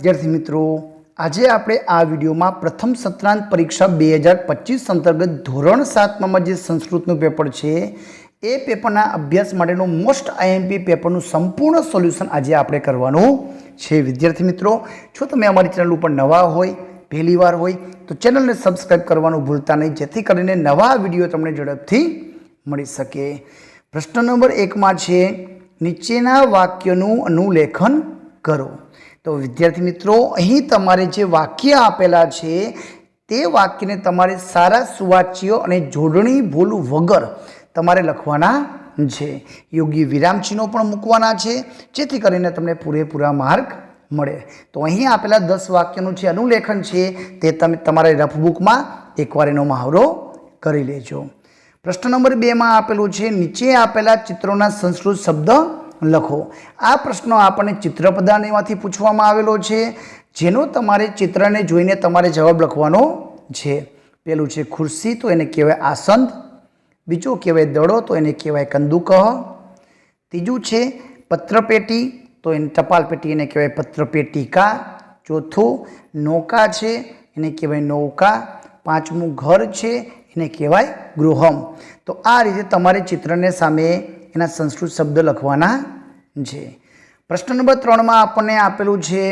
વિદ્યાર્થી મિત્રો, આજે આપણે આ વિડીયોમાં પ્રથમ સત્રાંત પરીક્ષા બે હજાર પચીસ અંતર્ગત ધોરણ સાતમાં જે સંસ્કૃતનું પેપર છે, એ પેપરના અભ્યાસ માટેનું મોસ્ટ આઈએમપી પેપરનું સંપૂર્ણ સોલ્યુશન આજે આપણે કરવાનું છે. વિદ્યાર્થી મિત્રો, જો તમે અમારી ચેનલ ઉપર નવા હોય, પહેલી વાર હોય, તો ચેનલને સબસ્ક્રાઈબ કરવાનું ભૂલતા નહીં, જેથી કરીને નવા વીડિયો તમને ઝડપથી મળી શકે. પ્રશ્ન નંબર એકમાં છે, નીચેના વાક્યનું અનુલેખન કરો. તો વિદ્યાર્થી મિત્રો, અહીં તમારે જે વાક્ય આપેલા છે, તે વાક્યને તમારે સારા સુવાચ્યો અને જોડણી ભૂલ વગર તમારે લખવાના છે. યોગ્ય વિરામચિહ્નો પણ મૂકવાના છે, જેથી કરીને તમને પૂરેપૂરા માર્ક મળે. તો અહીં આપેલા દસ વાક્યનું જે અનુલેખન છે, તે તમે તમારા રફબુકમાં એકવાર એનો મહાવરો કરી લેજો. પ્રશ્ન નંબર બેમાં આપેલું છે, નીચે આપેલા ચિત્રોના સંસ્કૃત શબ્દ લખો. આ પ્રશ્નો આપણને ચિત્રપદાનીમાંથી પૂછવામાં આવેલો છે. જેનો તમારે ચિત્રને જોઈને તમારે જવાબ લખવાનો છે. પેલું છે, ખુરશી તો એને કહેવાય આસંદ. બીજું કહેવાય દડો તો એને કહેવાય કંદુકહ. ત્રીજું છે, પત્રપેટી તો એને ટપાલ પેટી એને કહેવાય પત્રપેટિકા. ચોથું, નૌકા છે એને કહેવાય નૌકા. પાંચમું, ઘર છે એને કહેવાય ગૃહમ. તો આ રીતે તમારે ચિત્રને સામે એના સંસ્કૃત શબ્દ લખવાના છે. પ્રશ્ન નંબર ત્રણમાં આપણને આપેલું છે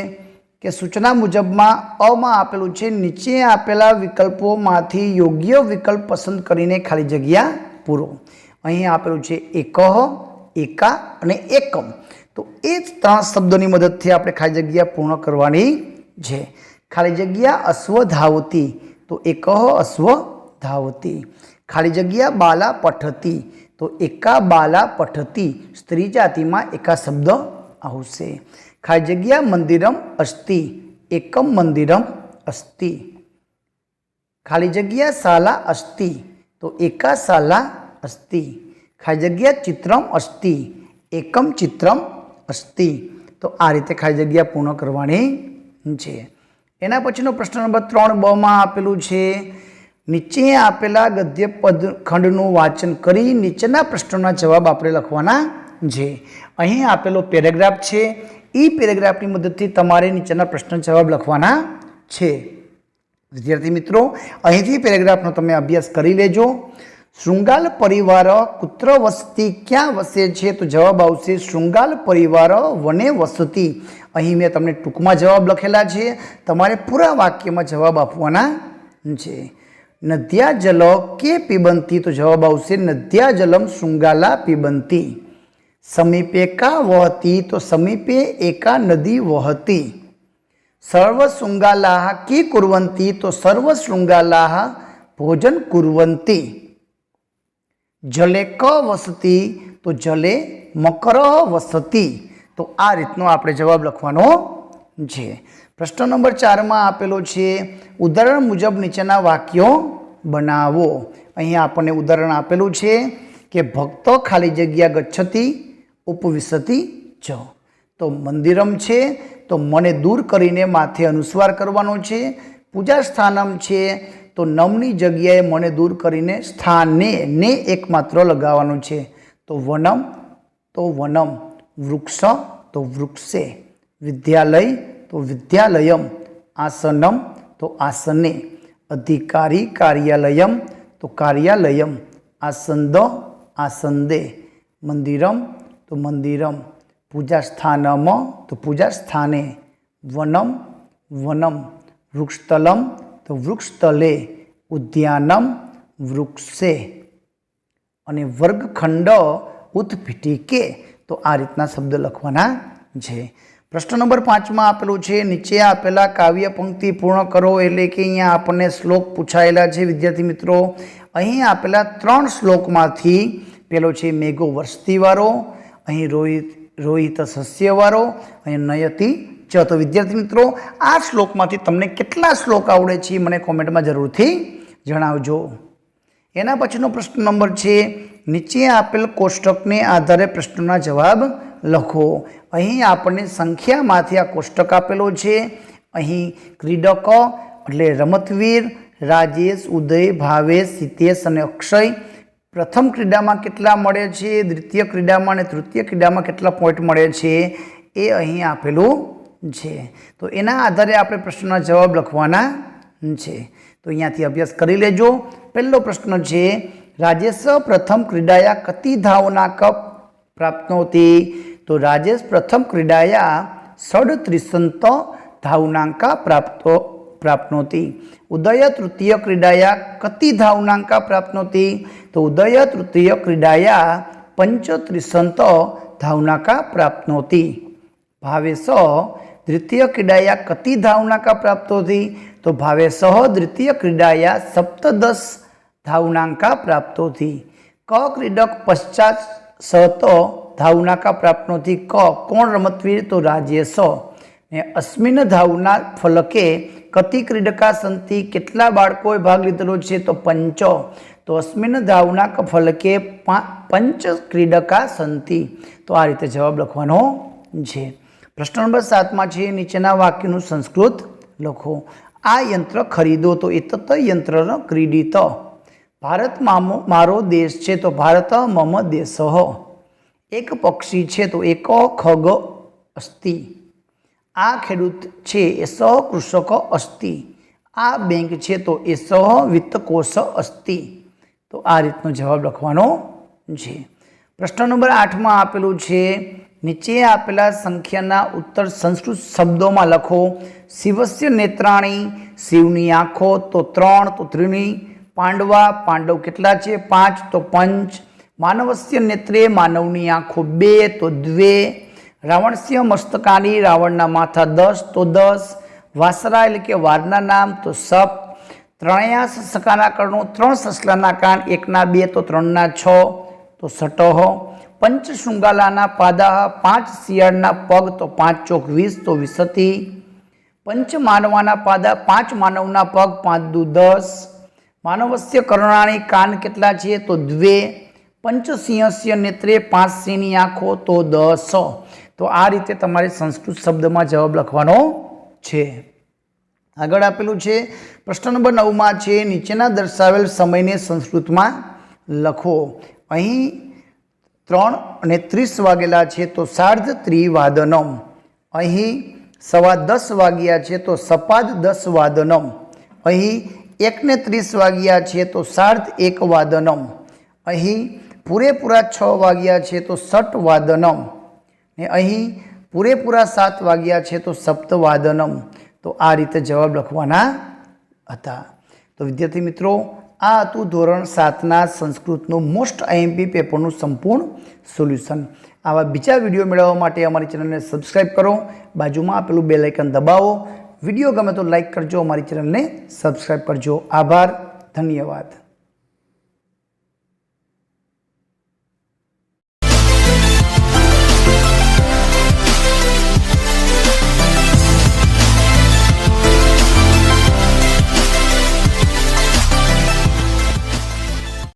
કે સૂચના મુજબમાં અમાં આપેલું છે, નીચે આપેલા વિકલ્પોમાંથી યોગ્ય વિકલ્પ પસંદ કરીને ખાલી જગ્યા પૂરો. અહીં આપેલું છે એકહ, એકા અને એકમ. તો એ જ ત્રણ શબ્દોની મદદથી આપણે ખાલી જગ્યા પૂર્ણ કરવાની છે. ખાલી જગ્યા અશ્વ ધાવતી તો એકહ અશ્વ ધાવતી ખાલી જગ્યા બાલા પઠતી તો એકા બાલા પઠતી સ્ત્રી જાતિમાં એકા શબ્દ આવશે. ખાલી જગ્યા મંદિરમ અસ્તિ, એકમ મંદિરમ અસ્તિ. ખાલી જગ્યા શાલા અસ્તિ, તો એકા શાલા અસ્તિ. ખાલી જગ્યા ચિત્રમ અસ્તિ, એકમ ચિત્રમ અસ્તિ. તો આ રીતે ખાલી જગ્યા પૂર્ણ કરવાની છે. એના પછીનો પ્રશ્ન નંબર ત્રણ બમાં આપેલું છે. નીચે આપેલા ગદ્ય પદ ખંડનું વાંચન કરી નીચેના પ્રશ્નોના જવાબ આપણે લખવાના છે. અહીં આપેલો પેરેગ્રાફ છે. એ પેરેગ્રાફની મદદથી તમારે નીચેના પ્રશ્ન જવાબ લખવાના છે. વિદ્યાર્થી મિત્રો, અહીંથી પેરેગ્રાફનો તમે અભ્યાસ કરી લેજો. શૃંગાલ પરિવાર કુત્ર વસતી ક્યાં વસે છે? તો જવાબ આવશે શૃંગાલ પરિવાર વને વસતી. અહીં મેં તમને ટૂંકમાં જવાબ લખેલા છે. તમારે પૂરા વાક્યમાં જવાબ આપવાના છે. નદ્યા જલ કે પીબંતી તો જવાબ આવશે નદ્યા જલમ શૃંગાલા પીબંતી સમીપે કા વહતી તો સમીપે એકા નદી વહતી સર્વ શૃંગાલાહ કે કુર્વંતી તો સર્વ શૃંગાલાહ ભોજન કુર્વંતી જલે ક વસતી તો જલે મકર વસતી તો આ રીતનો આપણે જવાબ લખવાનો છે પ્રશ્ન નંબર ચારમાં આપેલો છે, ઉદાહરણ મુજબ નીચેના વાક્યો બનાવો. અહીંયા આપણને ઉદાહરણ આપેલું છે કે, ભક્તો ખાલી જગ્યા ગચ્છતી, ઉપવિસતી જ. તો મંદિરમ છે, તો મને દૂર કરીને માથે અનુસ્વાર કરવાનો છે. પૂજા સ્થાનમ છે, તો નમની જગ્યાએ મને દૂર કરીને સ્થાને ને એકમાત્ર લગાવવાનું છે. તો વનમ તો વનમ. વૃક્ષ, તો વૃક્ષે. વિદ્યાલય, તો વિદ્યાલયમ. આસનમ, તો આસને. અધિકારી કાર્યાલયમ, તો કાર્યાલયમ. આસંદ, આસંદે. મંદિરમ, તો મંદિરમ. પૂજા સ્થાનમ તો પૂજા સ્થાને વનમ વનમ. વૃક્ષતલમ, તો વૃક્ષતલે. ઉદ્યાનમ, વૃક્ષે. અને વર્ગખંડ ઉત્પીઠિકે તો આ રીતના શબ્દ લખવાના છે. પ્રશ્ન નંબર પાંચમાં આપેલું છે, નીચે આપેલા કાવ્ય પંક્તિ પૂર્ણ કરો એટલે કે અહીંયા આપણને શ્લોક પૂછાયેલા છે, વિદ્યાર્થી મિત્રો. અહીં આપેલા ત્રણ શ્લોકમાંથી પેલો છે, મેઘો વર્ષતીવાળો અહીં રોહિત રોહિત સસ્યવાળો, અહીં નયતી ચ તો વિદ્યાર્થી મિત્રો, આ શ્લોકમાંથી તમને કેટલા શ્લોક આવડે છે મને કોમેન્ટમાં જરૂરથી જણાવજો. એના પછીનો પ્રશ્ન નંબર છે, નીચે આપેલ કોષ્ટકને આધારે પ્રશ્નોના જવાબ લખો. અહીં આપણને સંખ્યામાંથી આ કોષ્ટક આપેલો છે. અહીં ક્રીડક, એટલે રમતવીર, રાજેશ, ઉદય, ભાવેશ સિતેશ અને અક્ષય. પ્રથમ ક્રીડામાં કેટલા મળે છે? દ્વિતીય ક્રીડામાં અને તૃતીય ક્રીડામાં કેટલા પોઈન્ટ મળે છે? એ અહીં આપેલું છે. તો એના આધારે આપણે પ્રશ્નના જવાબ લખવાના છે. તો અહીંયાથી અભ્યાસ કરી લેજો. પહેલો પ્રશ્ન છે, રાજેશ પ્રથમ ક્રીડાયા કતિ ધાવના કપ પ્રાપ્નોતિ તો રાજેશ પ્રથમ ક્રીડાયા ષડત્રિશંત ધાવનાંકા પ્રાપ્તો, પ્રાપ્નોતિ. ઉદય તૃતીય ક્રીડાયા કતિ ધાવનાંકા પ્રાપ્નોતિ. તો ઉદય તૃતીય ક્રીડાયા પંચત્રિશંત ધાવનાકા પ્રાપ્નોતિ. ભાવેશ દ્વિતીય ક્રીડાયા કતિ ધાવનાકા પ્રાપ્તોતિ તો ભાવેશ દ્વિતીય ક્રીડાયા સપ્તદશ ધાવનાંકા પ્રાપ્તોતિ ક, કોણ રમતવીર તો રાજ્ય સ? ને અશ્મિન ધાવના ફલકે કતિ ક્રીડકા સંતિ કેટલા બાળકોએ ભાગ લીધેલો છે તો પંચ. તો અશ્મિન ધાવના ફલકે પંચ ક્રીડકા સંતિ. તો આ રીતે જવાબ લખવાનો છે. પ્રશ્ન નંબર સાતમાં છે, નીચેના વાક્યનું સંસ્કૃત લખો. આ યંત્ર ખરીદો તો એ તત યંત્ર ક્રીડિત. ભારત મારો દેશ છે તો ભારત મમ દેશ. એક પક્ષી છે તો એક ખગ અસ્તિ. આ ખેડૂત છે એ સહ કૃષક અસ્તિ. આ બેંક છે તો એ સહ વિત્તકોષ અસ્તિ. તો આ રીતનો જવાબ લખવાનો છે. પ્રશ્ન નંબર આઠમાં આપેલું છે, નીચે આપેલા સંખ્યાના ઉત્તર સંસ્કૃત શબ્દોમાં લખો, શિવસ્ય નેત્રાણી, શિવની આંખો તો ત્રણ તો ત્રિણી, પાંડવા, પાંડવ કેટલા છે? પાંચ તો પંચ માનવસ્ય નેત્રે માનવની આંખો બે તો દ્વે, રાવણસ્ય મસ્તકાની, રાવણના માથા દસ તો દસ, વાસરા એટલે કે વારના નામ તો સપ ત્રણેયા સસકાના કર્ણો, ત્રણ સસલાના કાન, એકના બે તો ત્રણના છ તો સટહ પંચ શૃંગાલાના પાદા પાંચ શિયાળના પગ તો પાંચ ચોક વીસ તો વિસતી, પંચ માનવાના પાદા પાંચ માનવના પગ પાંચ દુ દસ, માનવસ્ય કરુણાની કાન કેટલા છે તો દ્વે પંચસિંહસ્ય નેત્રે પાંચ સિંહની આંખો તો દસ. તો આ રીતે તમારે સંસ્કૃત શબ્દમાં જવાબ લખવાનો છે. આગળ આપેલું છે, પ્રશ્ન નંબર નવમાં છે, નીચેના દર્શાવેલ સમયને સંસ્કૃતમાં લખો. અહીં ત્રણ અને ત્રીસ વાગેલા છે તો સાર્ધ ત્રિવાદનમ. અહીં સવા દસ વાગ્યા છે તો સપાદ દસ વાદનમ. અહીં એકને ત્રીસ વાગ્યા છે તો સાર્ધ એક વાદનમ. અહીં પૂરેપૂરા છ વાગ્યા છે તો સટ વાદનમ. ને અહીં પૂરેપૂરા સાત વાગ્યા છે તો સપ્તવાદનમ તો આ રીતે જવાબ લખવાના હતા. તો વિદ્યાર્થી મિત્રો, આ હતું ધોરણ સાતના સંસ્કૃતનું મોસ્ટ આઈએમપી પેપરનું સંપૂર્ણ સોલ્યુશન આવા બીજા વીડિયો મેળવવા માટે અમારી ચેનલને સબસ્ક્રાઈબ કરો. બાજુમાં આપેલું બે લાઇકન દબાવો. વીડિયો ગમે તો લાઇક કરજો. અમારી ચેનલને સબસ્ક્રાઈબ કરજો. આભાર. ધન્યવાદ.